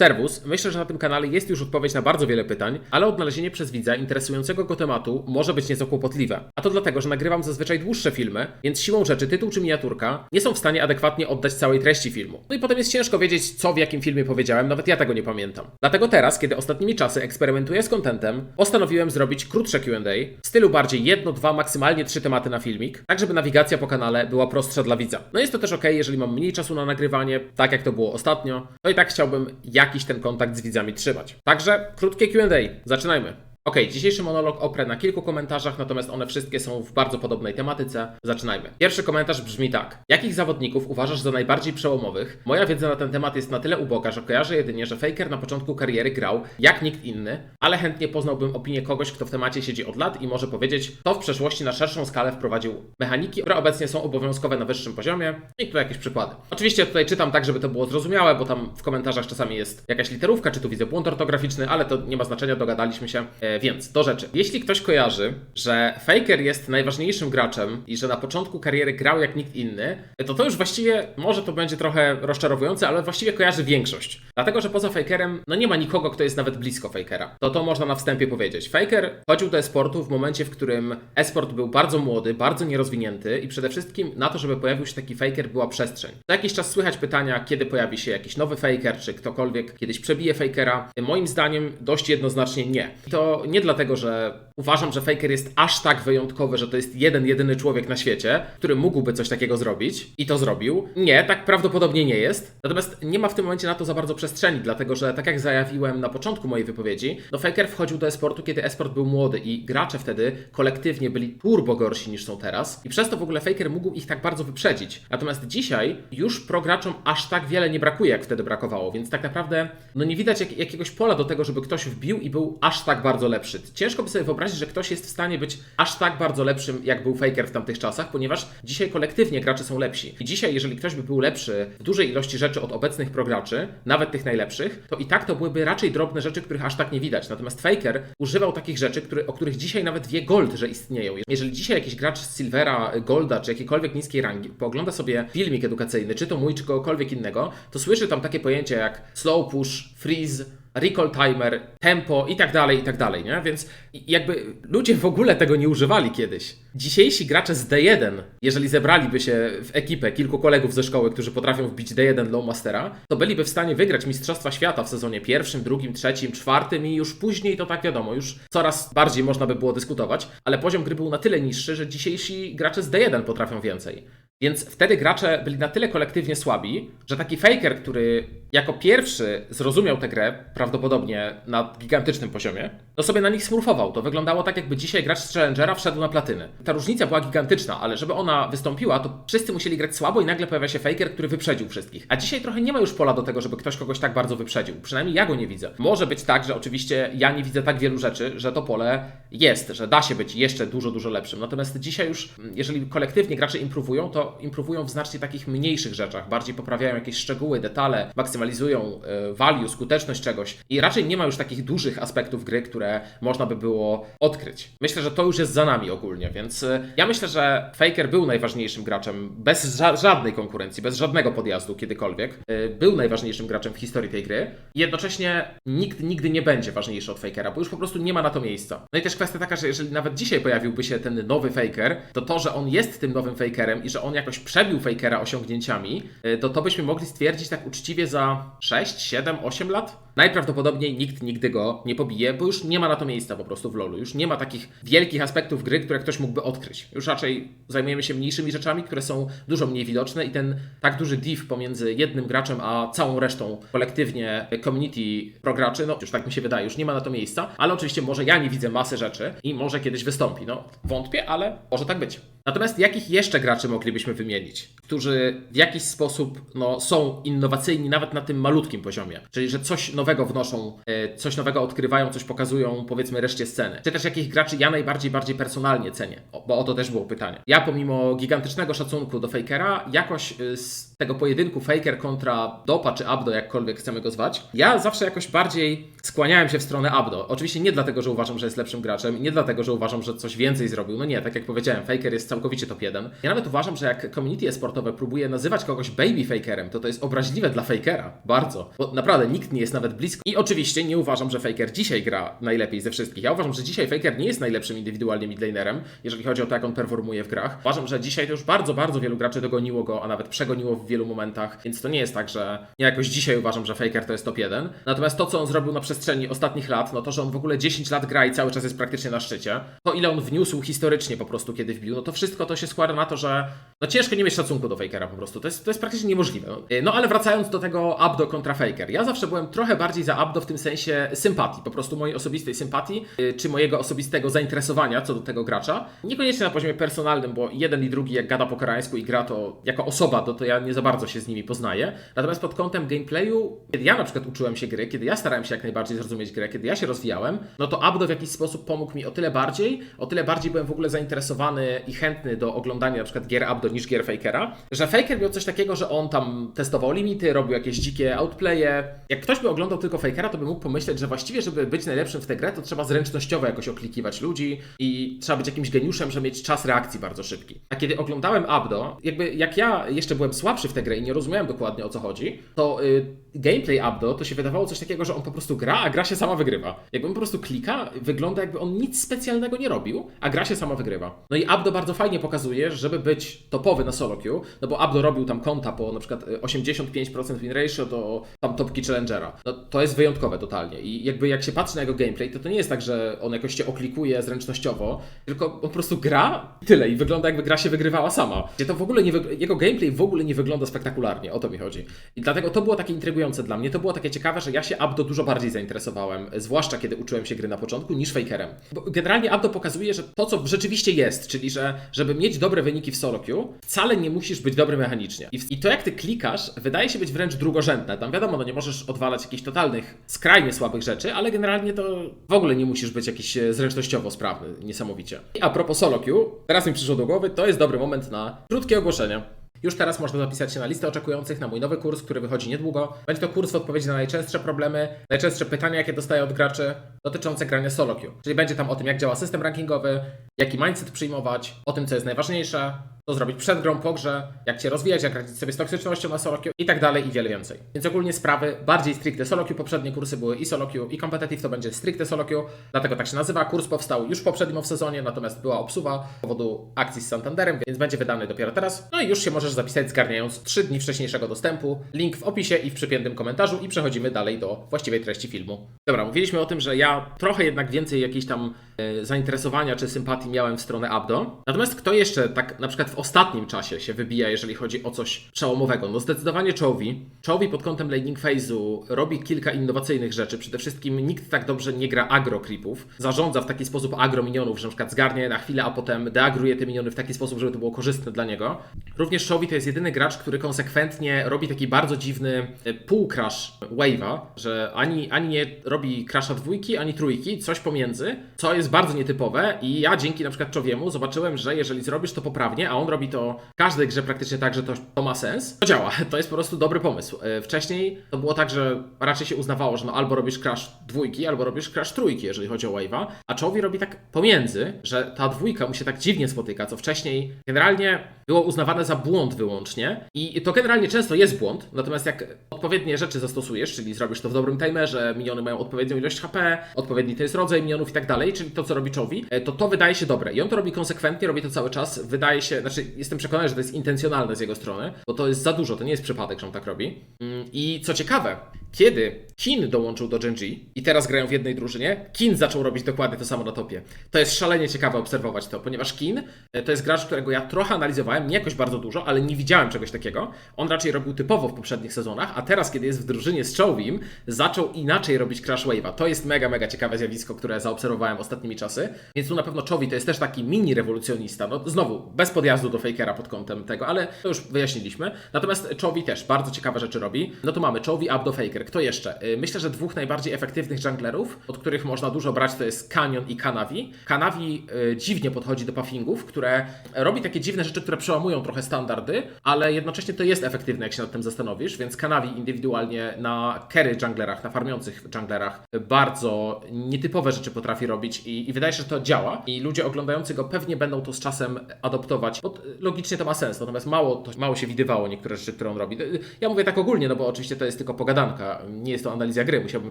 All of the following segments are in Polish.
Servus, myślę, że na tym kanale jest już odpowiedź na bardzo wiele pytań, ale odnalezienie przez widza interesującego go tematu może być nieco kłopotliwe. A to dlatego, że nagrywam zazwyczaj dłuższe filmy, więc siłą rzeczy tytuł czy miniaturka nie są w stanie adekwatnie oddać całej treści filmu. No i potem jest ciężko wiedzieć, co w jakim filmie powiedziałem, nawet ja tego nie pamiętam. Dlatego teraz, kiedy ostatnimi czasy eksperymentuję z contentem, postanowiłem zrobić krótsze Q&A, w stylu bardziej jedno, dwa, maksymalnie trzy tematy na filmik, tak żeby nawigacja po kanale była prostsza dla widza. No jest to też ok, jeżeli mam mniej czasu na nagrywanie, tak jak to było ostatnio, no i tak chciałbym jakiś ten kontakt z widzami trzymać. Także krótkie Q&A, zaczynajmy. Ok, dzisiejszy monolog oprę na kilku komentarzach, natomiast one wszystkie są w bardzo podobnej tematyce. Zaczynajmy. Pierwszy komentarz brzmi tak. Jakich zawodników uważasz za najbardziej przełomowych? Moja wiedza na ten temat jest na tyle uboga, że kojarzę jedynie, że Faker na początku kariery grał jak nikt inny, ale chętnie poznałbym opinię kogoś, kto w temacie siedzi od lat i może powiedzieć, kto w przeszłości na szerszą skalę wprowadził mechaniki, które obecnie są obowiązkowe na wyższym poziomie i tu jakieś przykłady. Oczywiście tutaj czytam tak, żeby to było zrozumiałe, bo tam w komentarzach czasami jest jakaś literówka, czy tu widzę błąd ortograficzny, ale to nie ma znaczenia, dogadaliśmy się. Więc do rzeczy. Jeśli ktoś kojarzy, że Faker jest najważniejszym graczem i że na początku kariery grał jak nikt inny, to to już właściwie, może to będzie trochę rozczarowujące, ale właściwie kojarzy większość. Dlatego, że poza Fakerem, no nie ma nikogo, kto jest nawet blisko Fakera. To to można na wstępie powiedzieć. Faker chodził do esportu w momencie, w którym esport był bardzo młody, bardzo nierozwinięty i przede wszystkim na to, żeby pojawił się taki Faker była przestrzeń. Co jakiś czas słychać pytania, kiedy pojawi się jakiś nowy Faker, czy ktokolwiek kiedyś przebije Fakera. Moim zdaniem dość jednoznacznie nie. I to nie dlatego, że uważam, że Faker jest aż tak wyjątkowy, że to jest jeden, jedyny człowiek na świecie, który mógłby coś takiego zrobić i to zrobił. Nie, tak prawdopodobnie nie jest. Natomiast nie ma w tym momencie na to za bardzo przestrzeni, dlatego że tak jak zajawiłem na początku mojej wypowiedzi, no Faker wchodził do esportu, kiedy esport był młody i gracze wtedy kolektywnie byli turbo gorsi niż są teraz i przez to w ogóle Faker mógł ich tak bardzo wyprzedzić. Natomiast dzisiaj już pro graczom aż tak wiele nie brakuje, jak wtedy brakowało, więc tak naprawdę no nie widać jak, jakiegoś pola do tego, żeby ktoś wbił i był aż tak bardzo lepszy. Ciężko by sobie wyobrazić, że ktoś jest w stanie być aż tak bardzo lepszym, jak był Faker w tamtych czasach, ponieważ dzisiaj kolektywnie gracze są lepsi. I dzisiaj, jeżeli ktoś by był lepszy w dużej ilości rzeczy od obecnych prograczy, nawet tych najlepszych, to i tak to byłyby raczej drobne rzeczy, których aż tak nie widać. Natomiast Faker używał takich rzeczy, o których dzisiaj nawet wie Gold, że istnieją. Jeżeli dzisiaj jakiś gracz z Silvera, Golda czy jakiejkolwiek niskiej rangi poogląda sobie filmik edukacyjny, czy to mój, czy kogokolwiek innego, to słyszy tam takie pojęcia jak slow push, freeze, recall timer, tempo i tak dalej, i tak dalej, nie? Więc jakby ludzie w ogóle tego nie używali kiedyś. Dzisiejsi gracze z D1, jeżeli zebraliby się w ekipę kilku kolegów ze szkoły, którzy potrafią wbić D1 Low Mastera, to byliby w stanie wygrać Mistrzostwa Świata w sezonie pierwszym, drugim, trzecim, czwartym i już później to tak wiadomo, już coraz bardziej można by było dyskutować, ale poziom gry był na tyle niższy, że dzisiejsi gracze z D1 potrafią więcej. Więc wtedy gracze byli na tyle kolektywnie słabi, że taki faker, który jako pierwszy zrozumiał tę grę, prawdopodobnie na gigantycznym poziomie, to sobie na nich smurfował. To wyglądało tak, jakby dzisiaj gracz z Challengera wszedł na platynę. Ta różnica była gigantyczna, ale żeby ona wystąpiła, to wszyscy musieli grać słabo i nagle pojawia się faker, który wyprzedził wszystkich. A dzisiaj trochę nie ma już pola do tego, żeby ktoś kogoś tak bardzo wyprzedził. Przynajmniej ja go nie widzę. Może być tak, że oczywiście ja nie widzę tak wielu rzeczy, że to pole jest, że da się być jeszcze dużo, dużo lepszym. Natomiast dzisiaj już, jeżeli kolektywnie gracze improwują, to improwują w znacznie takich mniejszych rzeczach, bardziej poprawiają jakieś szczegóły, detale, maksymalizują e, value, skuteczność czegoś i raczej nie ma już takich dużych aspektów gry, które można by było odkryć. Myślę, że to już jest za nami ogólnie, więc e, ja myślę, że Faker był najważniejszym graczem bez ża żadnej konkurencji, bez żadnego podjazdu kiedykolwiek. E, Był najważniejszym graczem w historii tej gry. Jednocześnie nikt nigdy nie będzie ważniejszy od Fakera, bo już po prostu nie ma na to miejsca. No i też kwestia taka, że jeżeli nawet dzisiaj pojawiłby się ten nowy Faker, to to, że on jest tym nowym Fakerem i że on jakoś przebił Fakera osiągnięciami, y, to to byśmy mogli stwierdzić tak uczciwie za 6, 7, 8 lat. Najprawdopodobniej nikt nigdy go nie pobije, bo już nie ma na to miejsca po prostu w LoLu. Już nie ma takich wielkich aspektów gry, które ktoś mógłby odkryć. Już raczej zajmujemy się mniejszymi rzeczami, które są dużo mniej widoczne i ten tak duży div pomiędzy jednym graczem a całą resztą kolektywnie community prograczy, no już tak mi się wydaje, już nie ma na to miejsca, ale oczywiście może ja nie widzę masy rzeczy i może kiedyś wystąpi. No wątpię, ale może tak być. Natomiast jakich jeszcze graczy moglibyśmy wymienić, którzy w jakiś sposób no, są innowacyjni nawet na tym malutkim poziomie? Czyli, że coś nowego wnoszą, e, coś nowego odkrywają, coś pokazują powiedzmy reszcie sceny. Czy też jakich graczy ja najbardziej bardziej personalnie cenię? Bo o to też było pytanie. Ja pomimo gigantycznego szacunku do Fakera, jakoś e, z tego pojedynku Faker kontra Dopa czy Abdo, jakkolwiek chcemy go zwać, ja zawsze jakoś bardziej skłaniałem się w stronę Abdo. Oczywiście nie dlatego, że uważam, że jest lepszym graczem, nie dlatego, że uważam, że coś więcej zrobił. No nie, tak jak powiedziałem, Faker jest całkowicie top 1. Ja nawet uważam, że jak community e-sportowe próbuje nazywać kogoś baby fakerem, to to jest obraźliwe dla fakera. Bardzo. Bo naprawdę nikt nie jest nawet blisko. I oczywiście nie uważam, że faker dzisiaj gra najlepiej ze wszystkich. Ja uważam, że dzisiaj faker nie jest najlepszym indywidualnie midlanerem, jeżeli chodzi o to, jak on performuje w grach. Uważam, że dzisiaj to już bardzo, bardzo wielu graczy dogoniło go, a nawet przegoniło w wielu momentach, więc to nie jest tak, że ja jakoś dzisiaj uważam, że faker to jest top 1. Natomiast to, co on zrobił na przestrzeni ostatnich lat, no to, że on w ogóle 10 lat gra i cały czas jest praktycznie na szczycie, to ile on wniósł historycznie po prostu, kiedy wbił, no to wszystko to się składa na to, że no ciężko nie mieć szacunku do fakera po prostu. To jest, to jest praktycznie niemożliwe. No ale wracając do tego Abdo kontra faker. Ja zawsze byłem trochę bardziej za Abdo w tym sensie sympatii, po prostu mojej osobistej sympatii, y, czy mojego osobistego zainteresowania co do tego gracza. Niekoniecznie na poziomie personalnym, bo jeden i drugi jak gada po koreańsku i gra to jako osoba, to, to ja nie za bardzo się z nimi poznaję. Natomiast pod kątem gameplayu, kiedy ja na przykład uczyłem się gry, kiedy ja starałem się jak najbardziej zrozumieć grę, kiedy ja się rozwijałem, no to Abdo w jakiś sposób pomógł mi o tyle bardziej, o tyle bardziej byłem w ogóle zainteresowany i chętny do oglądania na przykład gier Abdo niż gier Fakera, że Faker miał coś takiego, że on tam testował limity, robił jakieś dzikie outplaye. Jak ktoś by oglądał tylko Fakera, to by mógł pomyśleć, że właściwie, żeby być najlepszym w tę grę, to trzeba zręcznościowo jakoś oklikiwać ludzi i trzeba być jakimś geniuszem, żeby mieć czas reakcji bardzo szybki. A kiedy oglądałem Abdo, jakby jak ja jeszcze byłem słabszy w tę grę i nie rozumiałem dokładnie o co chodzi, to y, gameplay Abdo to się wydawało coś takiego, że on po prostu gra, a gra się sama wygrywa. Jakby on po prostu klika, wygląda jakby on nic specjalnego nie robił, a gra się sama wygrywa. No i Abdo bardzo fajnie pokazuje, że żeby być topowy na solo queue, no bo Abdo robił tam konta po na przykład y, 85% win ratio do tam topki challengera. No to jest wyjątkowe totalnie i jakby jak się patrzy na jego gameplay, to to nie jest tak, że on jakoś cię oklikuje zręcznościowo, tylko on po prostu gra tyle i wygląda jakby gra się wygrywała sama. To w ogóle nie jego gameplay w ogóle nie wygląda spektakularnie, o to mi chodzi. I dlatego to było takie intrygujące dla mnie, to było takie ciekawe, że ja się Abdo dużo bardziej zainteresowałem, zwłaszcza kiedy uczyłem się gry na początku, niż Fakerem. Bo generalnie Abdo pokazuje, że to, co rzeczywiście jest, czyli że żeby mieć dobre wyniki w solo queue, wcale nie musisz być dobry mechanicznie. I, w- I to, jak ty klikasz, wydaje się być wręcz drugorzędne. Tam wiadomo, no nie możesz odwalać jakichś totalnych, skrajnie słabych rzeczy, ale generalnie to w ogóle nie musisz być jakiś e, zręcznościowo sprawny, niesamowicie. I a propos solo queue, teraz mi przyszło do głowy, to jest dobry moment na krótkie ogłoszenia. Już teraz można zapisać się na listę oczekujących na mój nowy kurs, który wychodzi niedługo. Będzie to kurs w odpowiedzi na najczęstsze problemy, najczęstsze pytania, jakie dostaję od graczy dotyczące grania solo queue. Czyli będzie tam o tym, jak działa system rankingowy, jaki mindset przyjmować, o tym, co jest najważniejsze, co zrobić przed grą, po grze, jak się rozwijać, jak radzić sobie z toksycznością na solo queue i tak dalej i wiele więcej. Więc ogólnie sprawy bardziej stricte solo queue. Poprzednie kursy były i solo queue i competitive to będzie stricte solo queue, dlatego tak się nazywa. Kurs powstał już w poprzednim sezonie, natomiast była obsuwa z powodu akcji z Santanderem, więc będzie wydany dopiero teraz. No i już się możesz zapisać zgarniając 3 dni wcześniejszego dostępu. Link w opisie i w przypiętym komentarzu i przechodzimy dalej do właściwej treści filmu. Dobra, mówiliśmy o tym, że ja trochę jednak więcej jakiejś tam zainteresowania czy sympatii miałem w stronę Abdo. Natomiast kto jeszcze tak na przykład w ostatnim czasie się wybija, jeżeli chodzi o coś przełomowego? No zdecydowanie Czowi. Czowi pod kątem laning phase'u robi kilka innowacyjnych rzeczy. Przede wszystkim nikt tak dobrze nie gra agro creepów. Zarządza w taki sposób agro minionów, że na przykład zgarnia je na chwilę, a potem deagruje te miniony w taki sposób, żeby to było korzystne dla niego. Również Czowi to jest jedyny gracz, który konsekwentnie robi taki bardzo dziwny e, pół-crash wave'a, że ani, ani nie robi crasha dwójki, ani trójki, coś pomiędzy, co jest bardzo nietypowe i ja dzięki na przykład Czowiemu zobaczyłem, że jeżeli zrobisz to poprawnie, a on robi to w każdej grze praktycznie tak, że to, to ma sens, to działa. To jest po prostu dobry pomysł. E, Wcześniej to było tak, że raczej się uznawało, że no albo robisz crash dwójki, albo robisz crash trójki, jeżeli chodzi o wave'a, a Czowi robi tak pomiędzy, że ta dwójka mu się tak dziwnie spotyka, co wcześniej generalnie było uznawane za błąd wyłącznie i to generalnie często jest błąd, natomiast jak odpowiednie rzeczy zastosujesz, czyli zrobisz to w dobrym timerze, miniony mają odpowiednią ilość HP, odpowiedni to jest rodzaj minionów i tak dalej, czyli to, co robi Czowi, e, to to wydaje się dobre. I on to robi konsekwentnie, robi to cały czas, wydaje się, znaczy jestem przekonany, że to jest intencjonalne z jego strony, bo to jest za dużo, to nie jest przypadek, że on tak robi. Mm, I co ciekawe, kiedy Kin dołączył do Genji i teraz grają w jednej drużynie, Kin zaczął robić dokładnie to samo na topie. To jest szalenie ciekawe obserwować to, ponieważ Kin e, to jest gracz, którego ja trochę analizowałem, nie jakoś bardzo dużo, ale nie widziałem czegoś takiego. On raczej robił typowo w poprzednich sezonach, a teraz, kiedy jest w drużynie z Chowim, zaczął inaczej robić Crash Wave'a. To jest mega, mega ciekawe zjawisko, które zaobserwowałem ostatnimi czasy. Więc tu na pewno Czowi to jest też taki mini rewolucjonista. No znowu, bez podjazdu do Fakera pod kątem tego, ale to już wyjaśniliśmy. Natomiast Czowi też bardzo ciekawe rzeczy robi. No to mamy Czowi, Abdo, Faker. Kto jeszcze? Y, Myślę, że dwóch najbardziej efektywnych junglerów, od których można dużo brać, to jest Canyon i Kanavi. Kanavi y, dziwnie podchodzi do puffingów, które robi takie dziwne rzeczy, które przełamują trochę standardy, ale jednocześnie to jest efektywne, jak się nad tym zastanowisz, więc Kanavi indywidualnie na carry junglerach, na farmiących junglerach bardzo nietypowe rzeczy potrafi robić i I, wydaje się, że to działa i ludzie oglądający go pewnie będą to z czasem adoptować, bo y, logicznie to ma sens, natomiast mało, to, mało się widywało niektóre rzeczy, które on robi. Y, Ja mówię tak ogólnie, no bo oczywiście to jest tylko pogadanka, nie jest to analiza gry, musiałbym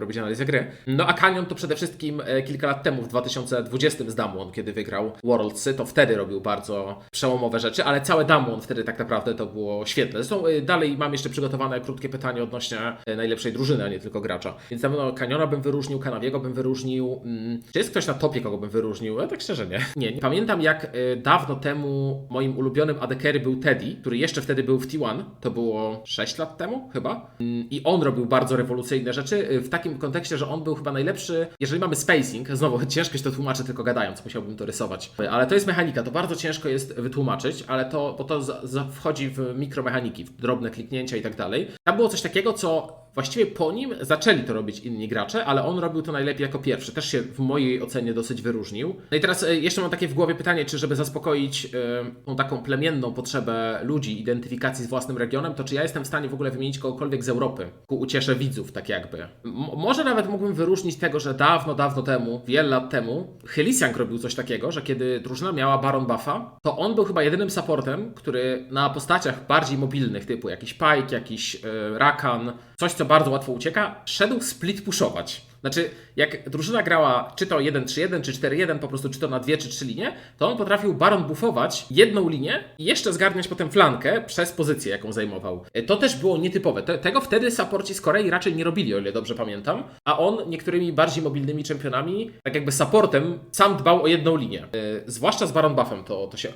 robić analizę gry. No a Canyon to przede wszystkim e, kilka lat temu, w 2020 z Damwon, kiedy wygrał Worldsy, to wtedy robił bardzo przełomowe rzeczy, ale całe Damwon wtedy tak naprawdę to było świetne. Zresztą y, dalej mam jeszcze przygotowane krótkie pytanie odnośnie e, najlepszej drużyny, a nie tylko gracza. Więc na pewno Canyona bym wyróżnił, Kanawiego bym wyróżnił. Mm, czy jest ktoś na topie, kogo bym wyróżnił? E, tak szczerze nie. Nie, nie. Pamiętam jak e, dawno temu moim ulubionym AD-carry był Teddy, który jeszcze wtedy był w T1. To było 6 lat temu chyba. Mm, I on robił bardzo rewolucyjne rzeczy e, w takim kontekście, że on był chyba najlepszy, jeżeli mamy spacing, znowu ciężko się to tłumaczy tylko gadając, musiałbym to rysować. E, Ale to jest mechanika, to bardzo ciężko jest wytłumaczyć, ale to, bo to wchodzi w mikromechaniki, w drobne kliknięcia i tak dalej. Tam było coś takiego, co Właściwie po nim zaczęli to robić inni gracze, ale on robił to najlepiej jako pierwszy. Też się w mojej ocenie dosyć wyróżnił. No i teraz e, jeszcze mam takie w głowie pytanie, czy żeby zaspokoić e, tą taką plemienną potrzebę ludzi, identyfikacji z własnym regionem, to czy ja jestem w stanie w ogóle wymienić kogokolwiek z Europy ku uciesze widzów, tak jakby. M- może nawet mógłbym wyróżnić tego, że dawno, dawno temu, wiele lat temu, Hylisiank robił coś takiego, że kiedy drużyna miała Baron Buffa, to on był chyba jedynym supportem, który na postaciach bardziej mobilnych, typu jakiś Pike, jakiś e, Rakan, coś co bardzo łatwo ucieka, szedł split pushować. Znaczy, jak drużyna grała czy to 1-3-1, czy 4-1, po prostu czy to na dwie, czy trzy linie, to on potrafił Baron buffować jedną linię i jeszcze zgarniać potem flankę przez pozycję, jaką zajmował. E, To też było nietypowe. Te, tego wtedy supporci z Korei raczej nie robili, o ile dobrze pamiętam. A on niektórymi bardziej mobilnymi czempionami, tak jakby supportem, sam dbał o jedną linię. E, zwłaszcza z Baron Buffem to, to, się, e,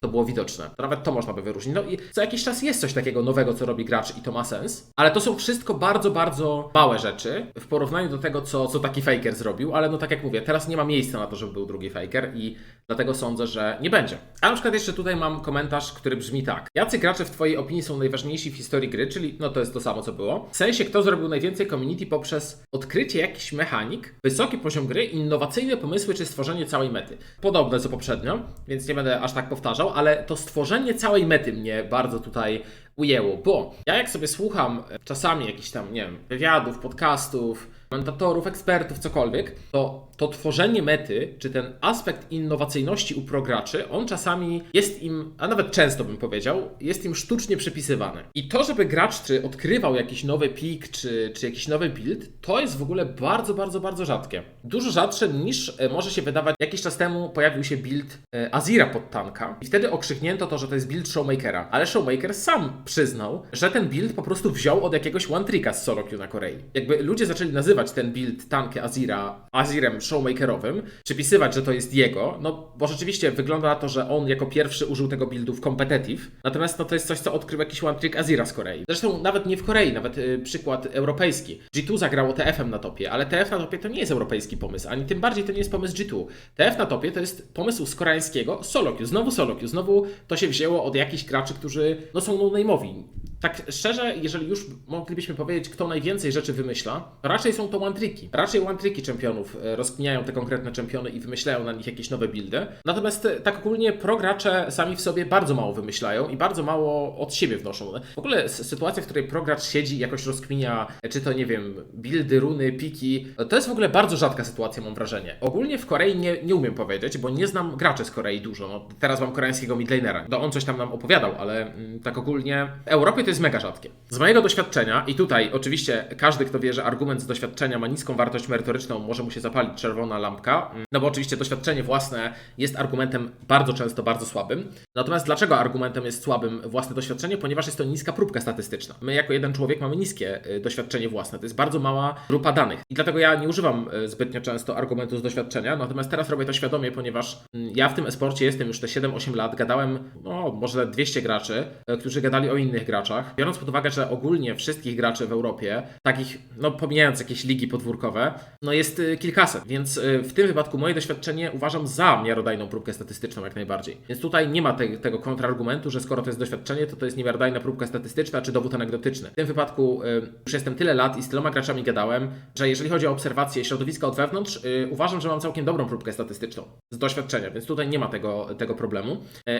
to było widoczne. Nawet to można by wyróżnić. No i co jakiś czas jest coś takiego nowego, co robi gracz i to ma sens. Ale to są wszystko bardzo, bardzo małe rzeczy w porównaniu do tego, co, co taki faker zrobił, ale no tak jak mówię, teraz nie ma miejsca na to, żeby był drugi faker i dlatego sądzę, że nie będzie. A na przykład jeszcze tutaj mam komentarz, który brzmi tak. Jacy gracze w Twojej opinii są najważniejsi w historii gry, czyli no to jest to samo, co było. W sensie, kto zrobił najwięcej community poprzez odkrycie jakichś mechanik, wysoki poziom gry, innowacyjne pomysły czy stworzenie całej mety. Podobne co poprzednio, więc nie będę aż tak powtarzał, ale to stworzenie całej mety mnie bardzo tutaj ujęło, bo ja jak sobie słucham e, czasami jakichś tam, nie wiem, wywiadów, podcastów, komentatorów, ekspertów, cokolwiek, to to tworzenie mety, czy ten aspekt innowacyjności u prograczy, on czasami jest im, a nawet często bym powiedział, jest im sztucznie przypisywany. I to, żeby gracz czy odkrywał jakiś nowy pik, czy, czy jakiś nowy build, to jest w ogóle bardzo, bardzo, bardzo rzadkie. Dużo rzadsze niż e, może się wydawać. Jakiś czas temu pojawił się build e, Azira pod tanka i wtedy okrzyknięto to, że to jest build Showmakera. Ale Showmaker sam przyznał, że ten build po prostu wziął od jakiegoś one tricka z queue na Korei. Jakby ludzie zaczęli nazywać ten build tankę Azira Azirem showmakerowym, przypisywać, że to jest jego, no bo rzeczywiście wygląda na to, że on jako pierwszy użył tego buildu w competitive, natomiast no, to jest coś, co odkrył jakiś one trick Azira z Korei. Zresztą nawet nie w Korei, nawet y, przykład europejski. G2 zagrało TF-em na topie, ale TF na topie to nie jest europejski pomysł, ani tym bardziej to nie jest pomysł G2. TF na topie to jest pomysł z koreańskiego solo queue, znowu solo queue, znowu to się wzięło od jakichś graczy, którzy no, są no-name'owi. Tak szczerze, jeżeli już moglibyśmy powiedzieć, kto najwięcej rzeczy wymyśla, raczej są to one-tricki. Raczej one-tricki czempionów e, rozkminiają te konkretne czempiony i wymyślają na nich jakieś nowe buildy. Natomiast e, tak ogólnie progracze sami w sobie bardzo mało wymyślają i bardzo mało od siebie wnoszą. W ogóle sytuacja, w której progracz siedzi i jakoś rozkminia, e, czy to nie wiem, buildy, runy, piki, to jest w ogóle bardzo rzadka sytuacja, mam wrażenie. Ogólnie w Korei nie, nie umiem powiedzieć, bo nie znam graczy z Korei dużo. No, teraz mam koreańskiego midlanera. No, on coś tam nam opowiadał, ale mm, tak ogólnie Europie to jest mega rzadkie. Z mojego doświadczenia, i tutaj oczywiście każdy, kto wie, że argument z doświadczenia ma niską wartość merytoryczną, może mu się zapalić czerwona lampka, mm, no bo oczywiście doświadczenie własne jest argumentem bardzo często bardzo słabym. Natomiast dlaczego argumentem jest słabym własne doświadczenie? Ponieważ jest to niska próbka statystyczna. My jako jeden człowiek mamy niskie y, doświadczenie własne, to jest bardzo mała grupa danych. I dlatego ja nie używam y, zbytnio często argumentu z doświadczenia, natomiast teraz robię to świadomie, ponieważ mm, ja w tym esporcie jestem już te 7-8 lat, gadałem, no może 200 graczy, y, którzy gadali o innych graczach. Biorąc pod uwagę, że ogólnie wszystkich graczy w Europie, takich, no pomijając jakieś ligi podwórkowe, no jest y, kilkaset, więc y, w tym wypadku moje doświadczenie uważam za miarodajną próbkę statystyczną jak najbardziej. Więc tutaj nie ma te, tego kontrargumentu, że skoro to jest doświadczenie, to to jest niemiarodajna próbka statystyczna czy dowód anegdotyczny. W tym wypadku y, już jestem tyle lat i z tyloma graczami gadałem, że jeżeli chodzi o obserwację środowiska od wewnątrz, uważam, że mam całkiem dobrą próbkę statystyczną z doświadczenia, więc tutaj nie ma tego, tego problemu.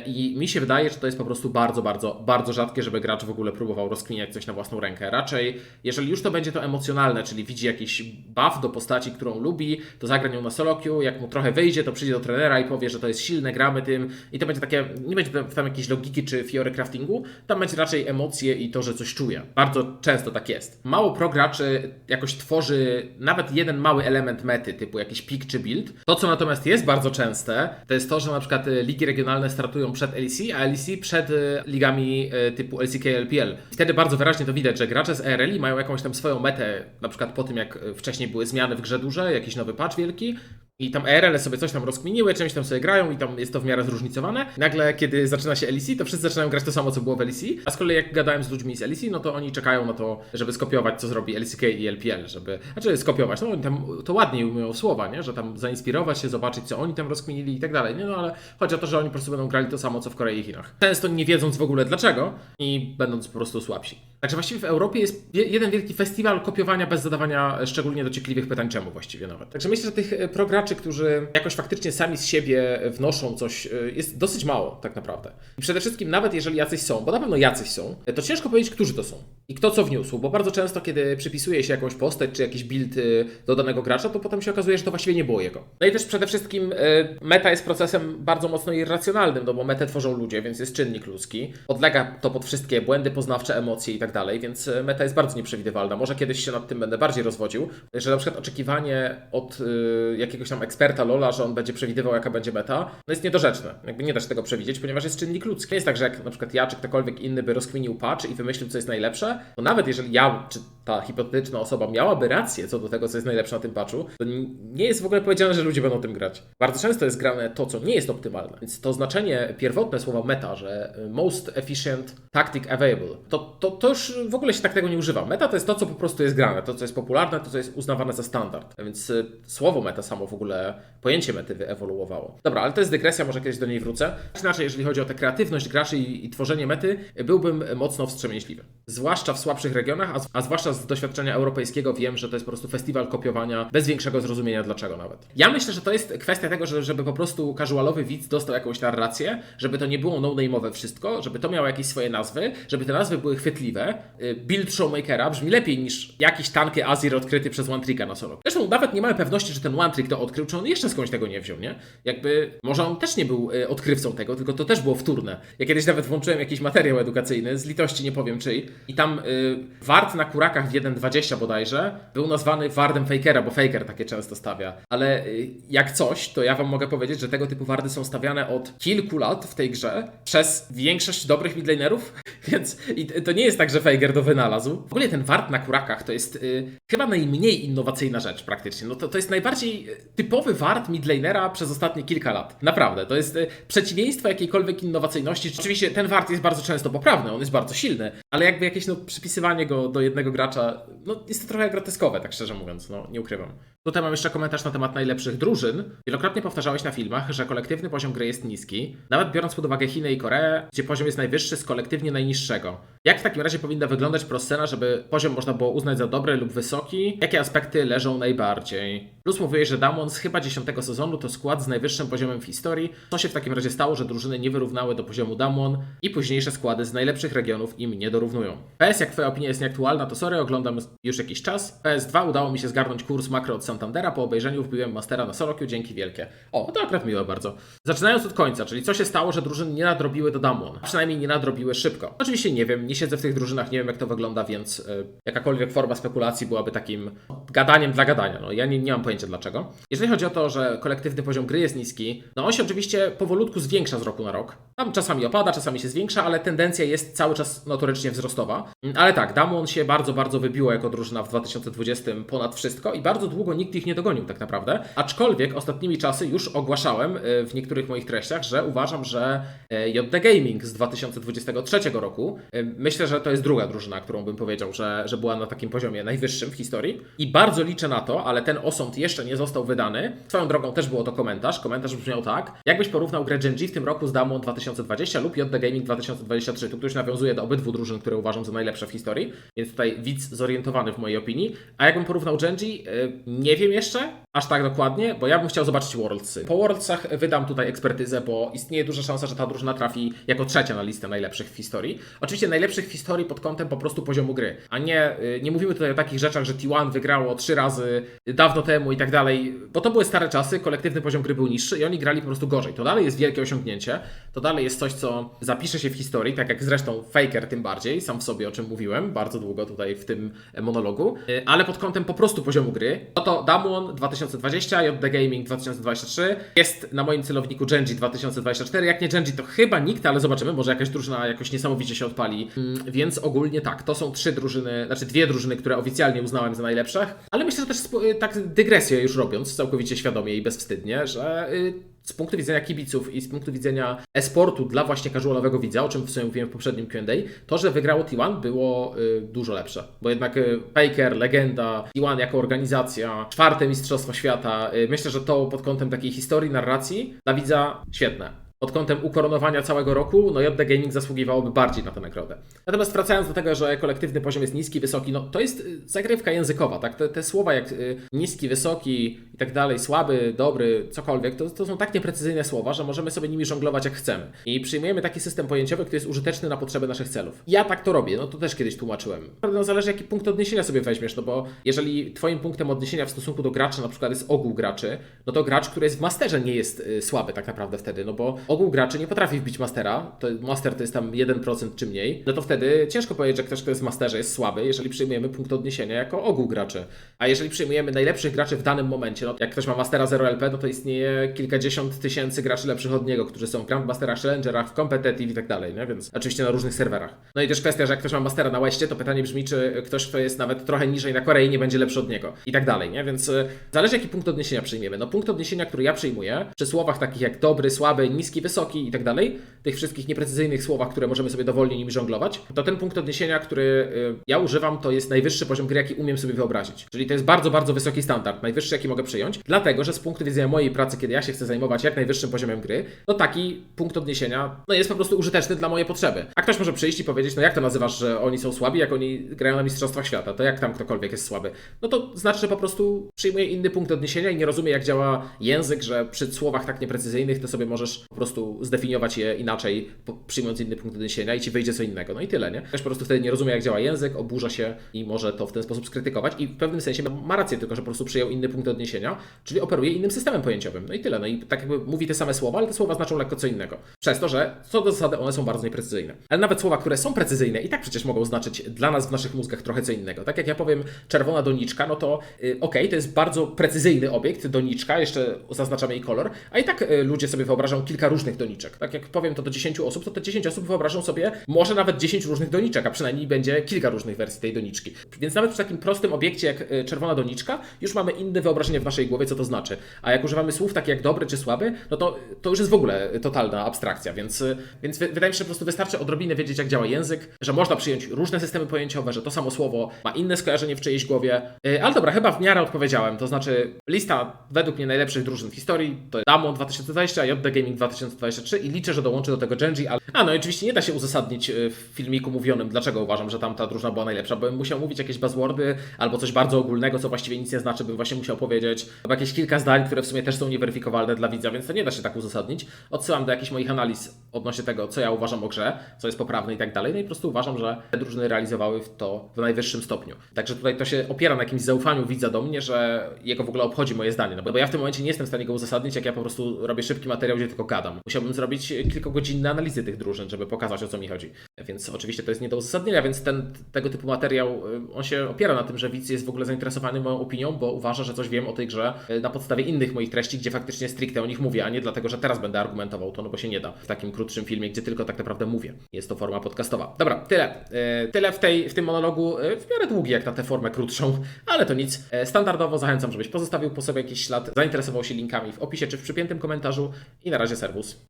I mi się wydaje, że to jest po prostu bardzo, bardzo, bardzo rzadkie, żeby gracz w ogóle ogóle próbował rozkminiać coś na własną rękę. Raczej, jeżeli już to będzie to emocjonalne, czyli widzi jakiś buff do postaci, którą lubi, to zagra nią na solo queue, jak mu trochę wyjdzie, to przyjdzie do trenera i powie, że to jest silne, gramy tym i to będzie takie, nie będzie tam- jakiejś logiki czy fiory craftingu, tam będzie raczej emocje i to, że coś czuje. Bardzo często tak jest. Mało pro graczy jakoś tworzy nawet jeden mały element mety, typu jakiś pick czy build. To, co natomiast jest bardzo częste, to jest to, że na przykład y, ligi regionalne startują przed LEC, a LEC przed y, ligami y, typu LCK, LPL. Wtedy bardzo wyraźnie to widać, że gracze z ERL mają jakąś tam swoją metę, na przykład po tym, jak wcześniej były zmiany w grze duże, jakiś nowy patch wielki, i tam ERL sobie coś tam rozkminiły, czymś tam sobie grają i tam jest to w miarę zróżnicowane. Nagle, kiedy zaczyna się LEC, to wszyscy zaczynają grać to samo, co było w LEC. A z kolei jak gadałem z ludźmi z LEC, no to oni czekają na to, żeby skopiować, co zrobi LCK i LPL, żeby... Znaczy skopiować, no oni tam to ładniej umieją słowa, nie? Że tam zainspirować się, zobaczyć, co oni tam rozkminili i tak dalej, nie? No ale chodzi o to, że oni po prostu będą grali to samo, co w Korei i Chinach. Często nie wiedząc w ogóle dlaczego i będąc po prostu słabsi. Także właściwie w Europie jest je- jeden wielki festiwal kopiowania bez zadawania szczególnie dociekliwych pytań czemu właściwie nawet. Także myślę, że tych e, prograczy, którzy jakoś faktycznie sami z siebie wnoszą coś, e, jest dosyć mało tak naprawdę. I przede wszystkim nawet jeżeli jacyś są, bo na pewno jacyś są, e, to ciężko powiedzieć, którzy to są i kto co wniósł, bo bardzo często kiedy przypisuje się jakąś postać czy jakiś build e, do danego gracza, to potem się okazuje, że to właściwie nie było jego. No i też przede wszystkim e, meta jest procesem bardzo mocno irracjonalnym, no bo metę tworzą ludzie, więc jest czynnik ludzki. Podlega to pod wszystkie błędy poznawcze, emocje i tak dalej, więc e, meta jest bardzo nieprzewidywalna. Może kiedyś się nad tym będę bardziej rozwodził, że na przykład oczekiwanie od y, jakiegoś tam eksperta Lola, że on będzie przewidywał jaka będzie meta, no jest niedorzeczne. Jakby nie da się tego przewidzieć, ponieważ jest czynnik ludzki. Nie jest tak, że jak na przykład ja czy ktokolwiek inny by rozkminił patch i wymyślił co jest najlepsze, to nawet jeżeli ja czy ta hipotetyczna osoba miałaby rację co do tego, co jest najlepsze na tym patchu, to nie jest w ogóle powiedziane, że ludzie będą tym grać. Bardzo często jest grane to, co nie jest optymalne. Więc to znaczenie pierwotne słowa meta, że y, most efficient tactic available, to, to, to już w ogóle się tak tego nie używa. Meta to jest to, co po prostu jest grane, to, co jest popularne, to, co jest uznawane za standard. A Więc y, słowo meta samo w ogóle, pojęcie mety wyewoluowało. Dobra, ale to jest dygresja, może kiedyś do niej wrócę. Inaczej, jeżeli chodzi o tę kreatywność graczy i, i tworzenie mety, byłbym mocno wstrzemięźliwy. Zwłaszcza w słabszych regionach, a, a zwłaszcza z doświadczenia europejskiego wiem, że to jest po prostu festiwal kopiowania bez większego zrozumienia dlaczego nawet. Ja myślę, że to jest kwestia tego, że, żeby po prostu casualowy widz dostał jakąś narrację, żeby to nie było no-name'owe wszystko, żeby to miało jakieś swoje nazwy, żeby te nazwy były chwytliwe. Y, Build Showmakera brzmi lepiej niż jakiś tanky Azir odkryty przez One Tricka na solo. Zresztą nawet nie mamy pewności, czy ten One Trick to odkrył, czy on jeszcze skądś tego nie wziął, nie? Jakby, może on też nie był y, odkrywcą tego, tylko to też było wtórne. Ja kiedyś nawet włączyłem jakiś materiał edukacyjny, z litości nie powiem czyj, i tam y, wart na kurakach w 1.20 bodajże był nazwany wardem fakera, bo faker takie często stawia. Ale y, jak coś, to ja wam mogę powiedzieć, że tego typu wardy są stawiane od kilku lat w tej grze przez większość dobrych midlanerów, więc i to nie jest tak, że faker to wynalazł. W ogóle ten wart na kurakach to jest y, chyba najmniej innowacyjna rzecz praktycznie. No to, to jest najbardziej y, typowy wart midlanera przez ostatnie kilka lat. Naprawdę, to jest y, przeciwieństwo jakiejkolwiek innowacyjności. Oczywiście ten wart jest bardzo często poprawny, on jest bardzo silny, ale jakby jakieś no, przypisywanie go do jednego gracza, no jest to trochę groteskowe, tak szczerze mówiąc, no nie ukrywam. Tutaj mam jeszcze komentarz na temat najlepszych drużyn. Wielokrotnie powtarzałeś na filmach, że kolektywny poziom gry jest niski, nawet biorąc pod uwagę Chiny i Koreę, gdzie poziom jest najwyższy z kolektywnie najniższego. Jak w takim razie powinna wyglądać proscena, żeby poziom można było uznać za dobry lub wysoki? Jakie aspekty leżą najbardziej? Plus mówiłeś, że Damwon z chyba 10 sezonu to skład z najwyższym poziomem w historii. Co się w takim razie stało, że drużyny nie wyrównały do poziomu Damwon i późniejsze składy z najlepszych regionów im nie dorównują? PS, jak twoja opinia jest nieaktualna, to sorry, oglądam już jakiś czas. PS2 udało mi się zgarnąć kurs makro od Santandera, po obejrzeniu wbiłem mastera na Solokiu, dzięki wielkie. O, to akurat miłe bardzo. Zaczynając od końca, czyli co się stało, że drużyny nie nadrobiły do Damwon? Przynajmniej nie nadrobiły szybko. Oczywiście nie wiem, nie siedzę w tych drużynach, nie wiem jak to wygląda, więc y, jakakolwiek forma spekulacji byłaby takim gadaniem dla gadania. No, ja nie, nie mam pojęcia dlaczego. Jeżeli chodzi o to, że kolektywny poziom gry jest niski, no on się oczywiście powolutku zwiększa z roku na rok. Tam czasami opada, czasami się zwiększa, ale tendencja jest cały czas notorycznie wzrostowa. Mm, Ale tak, Damwon się bardzo, bardzo wybiło jako drużyna w 2020 ponad wszystko i bardzo długo nikt ich nie dogonił tak naprawdę. Aczkolwiek ostatnimi czasy już ogłaszałem y, w niektórych moich treściach, że uważam, że y, JD Gaming z 2023 roku, y, myślę, że to jest druga drużyna, którą bym powiedział, że, że była na takim poziomie najwyższym w historii i bardzo liczę na to, ale ten osąd jeszcze nie został wydany. Swoją drogą też było to komentarz. Komentarz brzmiał tak. Jakbyś porównał grę Gen G w tym roku z Damwon 2020 lub JD Gaming 2023? Tu ktoś nawiązuje do obydwu drużyn, które uważam za najlepsze w historii, więc tutaj widz zorientowany w mojej opinii. A jakbym porównał Gen G, y, nie wiem jeszcze, aż tak dokładnie, bo ja bym chciał zobaczyć Worldsy. Po Worldsach wydam tutaj ekspertyzę, bo istnieje duża szansa, że ta drużyna trafi jako trzecia na listę najlepszych w historii. Oczywiście najlepszych w historii pod kątem po prostu poziomu gry, a nie, y, nie mówimy tutaj o takich rzeczach, że T1 wygrało trzy razy dawno temu i tak dalej, bo to były stare czasy, kolektywny poziom gry był niższy i oni grali po prostu gorzej. To dalej jest wielkie osiągnięcie, to dalej jest coś, co zapisze się w historii, tak jak zresztą Faker tym bardziej, sam w sobie o czym mówiłem bardzo długo tutaj w tym monologu, Y, ale pod kątem po prostu poziomu gry, no to Damwon 2020, JD Gaming 2023, jest na moim celowniku Genji 2024, jak nie Genji to chyba nikt, ale zobaczymy, może jakaś drużyna jakoś niesamowicie się odpali, Mm, więc ogólnie tak, to są trzy drużyny, znaczy dwie drużyny, które oficjalnie uznałem za najlepszych, ale myślę, że też y, tak dygresję już robiąc, całkowicie świadomie i bezwstydnie, że y, z punktu widzenia kibiców i z punktu widzenia e-sportu dla właśnie casualowego widza, o czym w sumie mówiłem w poprzednim Q&A, to, że wygrało T1 było y, dużo lepsze. Bo jednak y, Faker, legenda, T1 jako organizacja, czwarte Mistrzostwo Świata, y, myślę, że to pod kątem takiej historii, narracji dla widza świetne. Pod kątem ukoronowania całego roku, no JD Gaming zasługiwałoby bardziej na tę nagrodę. Natomiast wracając do tego, że kolektywny poziom jest niski, wysoki, no to jest y, zagrywka językowa, tak? Te, te słowa jak y, niski, wysoki i tak dalej, słaby, dobry, cokolwiek, to, to są tak nieprecyzyjne słowa, że możemy sobie nimi żonglować jak chcemy. I przyjmujemy taki system pojęciowy, który jest użyteczny na potrzeby naszych celów. Ja tak to robię, no to też kiedyś tłumaczyłem. No zależy jaki punkt odniesienia sobie weźmiesz, no bo jeżeli twoim punktem odniesienia w stosunku do gracza na przykład jest ogół graczy, no to gracz, który jest w masterze nie jest y, słaby tak naprawdę wtedy, no bo ogół graczy nie potrafi wbić mastera, to master to jest tam 1% czy mniej, no to wtedy ciężko powiedzieć, że ktoś, kto jest masterze jest słaby, jeżeli przyjmujemy punkt odniesienia jako ogół graczy. A jeżeli przyjmujemy najlepszych graczy w danym momencie, no jak ktoś ma mastera 0LP, no to istnieje kilkadziesiąt tysięcy graczy lepszych od niego, którzy są w Grandmasterach, Challengerach, w Competitive i tak dalej, nie? Więc oczywiście na różnych serwerach. No i też kwestia, że jak ktoś ma mastera na Westie, to pytanie brzmi, czy ktoś, kto jest nawet trochę niżej na Korei, nie będzie lepszy od niego i tak dalej, nie? Więc y, zależy jaki punkt odniesienia przyjmiemy. No punkt odniesienia, który ja przyjmuję, przy słowach takich jak dobry, słaby, niski, wysoki i tak dalej, tych wszystkich nieprecyzyjnych słowach, które możemy sobie dowolnie nimi żonglować, to ten punkt odniesienia, który y, ja używam, to jest najwyższy poziom gry, jaki umiem sobie wyobrazić. Czyli to jest bardzo, bardzo wysoki standard, najwyższy, jaki mogę przyjąć, dlatego, że z punktu widzenia mojej pracy, kiedy ja się chcę zajmować jak najwyższym poziomem gry, to taki punkt odniesienia no, jest po prostu użyteczny dla mojej potrzeby. A ktoś może przyjść i powiedzieć, no jak to nazywasz, że oni są słabi, jak oni grają na Mistrzostwach Świata, to jak tam ktokolwiek jest słaby? No to znaczy, że po prostu przyjmuje inny punkt odniesienia i nie rozumie, jak działa język, że przy słowach tak nieprecyzyjnych to sobie możesz po prostu zdefiniować je inaczej, przyjmując inny punkt odniesienia i ci wyjdzie co innego. No i tyle, nie? Ktoś po prostu wtedy nie rozumie, jak działa język, oburza się i może to w ten sposób skrytykować i w pewnym sensie ma rację, tylko że po prostu przyjął inny punkt odniesienia, czyli operuje innym systemem pojęciowym. No i tyle. No i tak jakby mówi te same słowa, ale te słowa znaczą lekko co innego. Przez to, że co do zasady one są bardzo nieprecyzyjne. Ale nawet słowa, które są precyzyjne i tak przecież mogą znaczyć dla nas w naszych mózgach trochę co innego. Tak jak ja powiem czerwona doniczka, no to y, okej, to jest bardzo precyzyjny obiekt, doniczka, jeszcze zaznaczamy jej kolor, a i tak y, ludzie sobie wyobrażą kilka różnych doniczek. Tak jak powiem to do 10 osób, to te 10 osób wyobrażą sobie może nawet 10 różnych doniczek, a przynajmniej będzie kilka różnych wersji tej doniczki. Więc nawet przy takim prostym obiekcie jak y, czerwona doniczka, już mamy inne wyobrażenie w naszej głowie, co to znaczy. A jak używamy słów takich jak dobry czy słaby, no to, to już jest w ogóle totalna abstrakcja, więc, y, więc wy- wydaje mi się, że po prostu wystarczy odrobinę wiedzieć, jak działa język, że można przyjąć różne systemy pojęciowe, że to samo słowo ma inne skojarzenie w czyjejś głowie. Ale dobra, chyba w miarę odpowiedziałem. To znaczy, lista według mnie najlepszych drużyn w historii to Damon 2020, JD Gaming 2023 i liczę, że dołączy do tego Genji. Ale... A no oczywiście nie da się uzasadnić y, w filmiku mówionym, dlaczego uważam, że tamta drużyna była najlepsza, bym musiał mówić jakieś buzzwordy albo coś bardzo ogólnego, co właściwie nic nie znaczy, bym właśnie musiał powiedzieć jakieś kilka zdań, które w sumie też są nieweryfikowalne dla widza, więc to nie da się tak uzasadnić. Odsyłam do jakichś moich analiz odnośnie tego, co ja uważam o grze, co jest poprawne i tak dalej. No i po prostu uważam, że te drużyny realizowały to w najwyższym stopniu. Także tutaj to się opiera na jakimś zaufaniu widza do mnie, że jego w ogóle obchodzi moje zdanie. No bo ja w tym momencie nie jestem w stanie go uzasadnić, jak ja po prostu robię szybki materiał, gdzie tylko gadam. Musiałbym zrobić kilkugodzinne analizy tych drużyn, żeby pokazać o co mi chodzi. Więc oczywiście to jest nie do uzasadnienia, więc ten, tego typu materiał, y, on się opiera na tym, że widz jest w ogóle zainteresowany moją opinią, bo uważa, że coś wiem o tej grze y, na podstawie innych moich treści, gdzie faktycznie stricte o nich mówię, a nie dlatego, że teraz będę argumentował to, no bo się nie da w takim krótszym filmie, gdzie tylko tak naprawdę mówię. Jest to forma podcastowa. Dobra, tyle. Y, Tyle w, tej, w tym monologu, y, w miarę długi jak na tę formę krótszą, ale to nic. Y, Standardowo zachęcam, żebyś pozostawił po sobie jakiś ślad, zainteresował się linkami w opisie czy w przypiętym komentarzu i na razie serwus.